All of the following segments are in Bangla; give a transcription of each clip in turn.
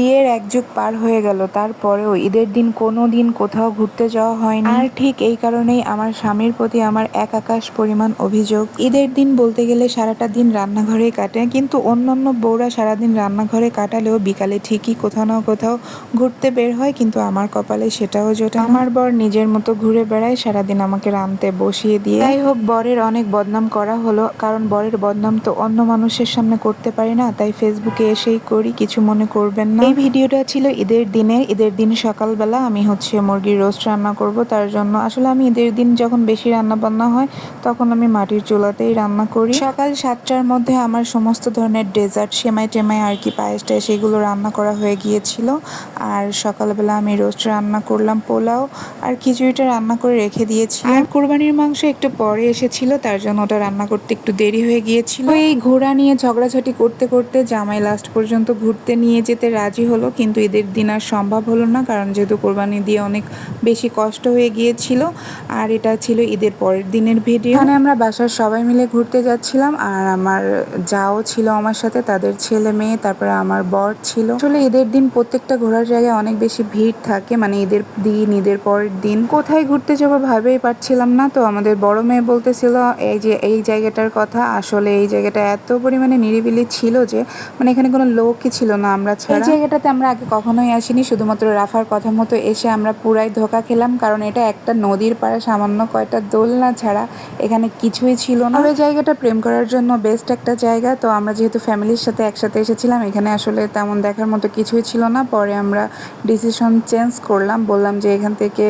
বিয়ের এক যুগ পার হয়ে গেল তারপরেও ঈদের দিন কোনো দিন কোথাও ঘুরতে যাওয়া হয়নি। আর ঠিক এই কারণেই আমার স্বামীর প্রতি আমার এক আকাশ পরিমাণ অভিযোগ। ঈদের দিন বলতে গেলে সারাটা দিন রান্নাঘরে কাটে কিন্তু অন্যান্য বউরা সারাদিন রান্নাঘরে কাটালেও বিকালে ঠিকই কোথাও না কোথাও ঘুরতে বের হয় কিন্তু আমার কপালে সেটাও জোটে আমার বর নিজের মতো ঘুরে বেড়ায় সারাদিন আমাকে রানতে বসিয়ে দিয়ে। যাই হোক বরের অনেক বদনাম করা হলো কারণ বরের বদনাম তো অন্য মানুষের সামনে করতে পারি না তাই ফেসবুকে এসেই করি কিছু মনে করবেন না। এই ভিডিওটা ছিল ঈদের দিনে। ঈদের দিন সকালবেলা আমি হচ্ছে মুরগির রোস্ট রান্না করব। তার জন্য আসলে আমি ঈদের দিন যখন বেশি রান্না বান্না হয়, তখন আমি মাটির চুলাতেই রান্না করি। সকাল সাতটার মধ্যে আমার সমস্ত ধরনের ডেজার্ট সেমাই টেমাই আর কি পায়েস সেগুলো রান্না করা হয়ে গিয়েছিল। আর সকালবেলা আমি রোস্ট রান্না করলাম, পোলাও আর খিচুড়িটা রান্না করে রেখে দিয়েছি। আর কোরবানির মাংস একটু পরে এসেছিল, তার জন্য ওটা রান্না করতে একটু দেরি হয়ে গিয়েছিল। এই ঘোড়া নিয়ে ঝগড়াঝাটি করতে করতে জামাই লাস্ট পর্যন্ত ঘুরতে নিয়ে যেতে রাজি হলো, কিন্তু ঈদের দিন আর সম্ভব হলো না, কারণ যেহেতু কোরবানি দিয়ে অনেক বেশি কষ্ট হয়ে গিয়েছিল, আর এটা ছিল ঈদের পরের দিনের ভিডিও। এখানে আমরা বাসার সবাই মিলে ঘুরতে যাচ্ছিলাম, আর আমার যাও ছিল আমার সাথে, তাদের ছেলে মেয়ে, তারপরে আমার বর ছিল। আসলে ঈদের দিন প্রত্যেকটা ঘোরার জায়গায় অনেক বেশি ভিড় থাকে মানে ঈদের দিন, ঈদের পরের দিন। কোথায় ঘুরতে যাব ভাবেই পারছিলাম না, তো আমাদের বড় মেয়ে বলতেছিল, এই যে, এই জায়গাটার কথা, আসলে এই জায়গাটা এত পরিমাণে নিরিবিলি ছিল যে মানে এখানে কোনো লোকই ছিল না আমরা ছাড়া। জায়গাটাতে আমরা আগে কখনোই আসিনি, শুধুমাত্র রাফার কথা মতো এসে আমরা পুরাই ধোকা খেলাম, কারণ এটা একটা নদীর পাড়ে সামান্য কয়টা দোলনা ছাড়া এখানে কিছুই ছিল না। ওই জায়গাটা প্রেম করার জন্য বেস্ট একটা জায়গা, তো আমরা যেহেতু ফ্যামিলির সাথে একসাথে এসেছিলাম, এখানে আসলে তেমন দেখার মতো কিছুই ছিল না। পরে আমরা ডিসিশন চেঞ্জ করলাম, বললাম যে এখান থেকে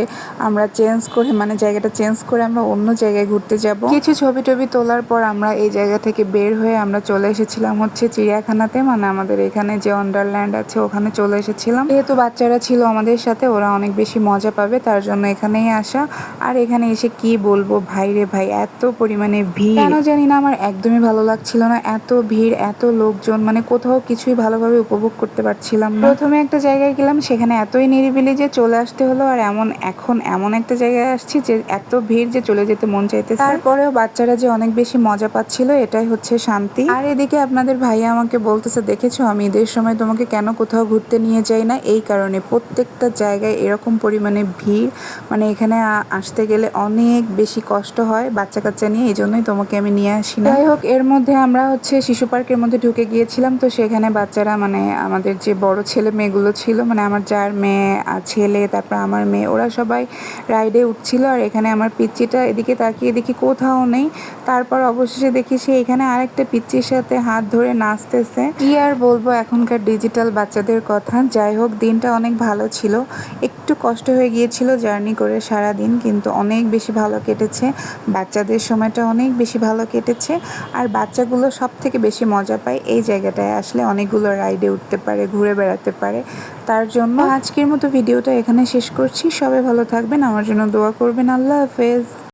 আমরা চেঞ্জ করে মানে জায়গাটা চেঞ্জ করে আমরা অন্য জায়গায় ঘুরতে যাব। কিছু ছবি টবি তোলার পর আমরা এই জায়গা থেকে বের হয়ে আমরা চলে এসেছিলাম হচ্ছে চিড়িয়াখানাতে মানে আমাদের এখানে যে ওয়ান্ডারল্যান্ড আছে ওখানে চলে এসেছিলাম। যেহেতু বাচ্চারা ছিল আমাদের সাথে, ওরা অনেক বেশি মজা পাবে, তার জন্য এখানেই আসা। আর এখানে এসে কি বলব, ভাই রে ভাই, এত পরিমাণে ভিড়। কেন জানি না, আমার একদমই ভালো লাগছিল না। এত ভিড়, এত লোকজন মানে কোথাও কিছুই ভালোভাবে উপভোগ করতে পারছিলাম না। প্রথমে একটা জায়গায় গেলাম, সেখানে এতই নিরিবিলি যে চলে আসতে হলো, আর এমন, এখন এমন একটা জায়গায় আসছি যে এত ভিড় যে চলে যেতে মন চাইতে তারপরেও বাচ্চারা যে অনেক বেশি মজা পাচ্ছিল, এটাই হচ্ছে শান্তি। আর এদিকে আপনাদের ভাইয়া আমাকে বলতেছে, দেখেছ, আমি ঈদের সময় তোমাকে কেন কোথাও ঘুরতে নিয়ে যাই না। এই কারণে প্রত্যেকটা জায়গায় এরকম পরিমাণে ভিড়। মানে এখানে আসতে গেলে অনেক বেশি কষ্ট হয় বাচ্চা কাচ্চা নিয়ে। এই জন্যই তোমাকে আমি নিয়ে আসি না। যাই হোক, এর মধ্যে আমরা হচ্ছে শিশু পার্কের মধ্যে ঢুকে গিয়েছিলাম। তো সেখানে বাচ্চারা মানে আমাদের যে বড় ছেলে মেয়েগুলো ছিল মানে আমার যার মেয়ে ছেলে, তারপর আমার মেয়ে, ওরা সবাই রাইডে উঠছিল। আর এখানে আমার পিচ্চিটা এদিকে তাকিয়ে দেখি কোথাও নেই। তারপর অবশেষে দেখি সে এখানে আরেকটা পিচ্চির সাথে হাত ধরে নাচতেছে। কি আর বলব, এখনকার ডিজিটাল বাচ্চাদের কথা। যাই হোক, দিনটা অনেক ভালো ছিল। একটু কষ্ট হয়ে গিয়েছিল জার্নি করে সারা দিন কিন্তু অনেক বেশি ভালো কেটেছে। বাচ্চাদের সময়টা অনেক বেশি ভালো কেটেছে। আর বাচ্চাগুলো সব থেকে বেশি মজা পায় এই জায়গাটায় আসলে অনেকগুলো রাইডে উঠতে পারে, ঘুরে বেড়াতে পারে। তার জন্য আজকের মতো ভিডিওটা এখানে শেষ করছি। সবাই ভালো থাকবেন। আমার জন্য দোয়া করবেন। আল্লাহ হাফেজ।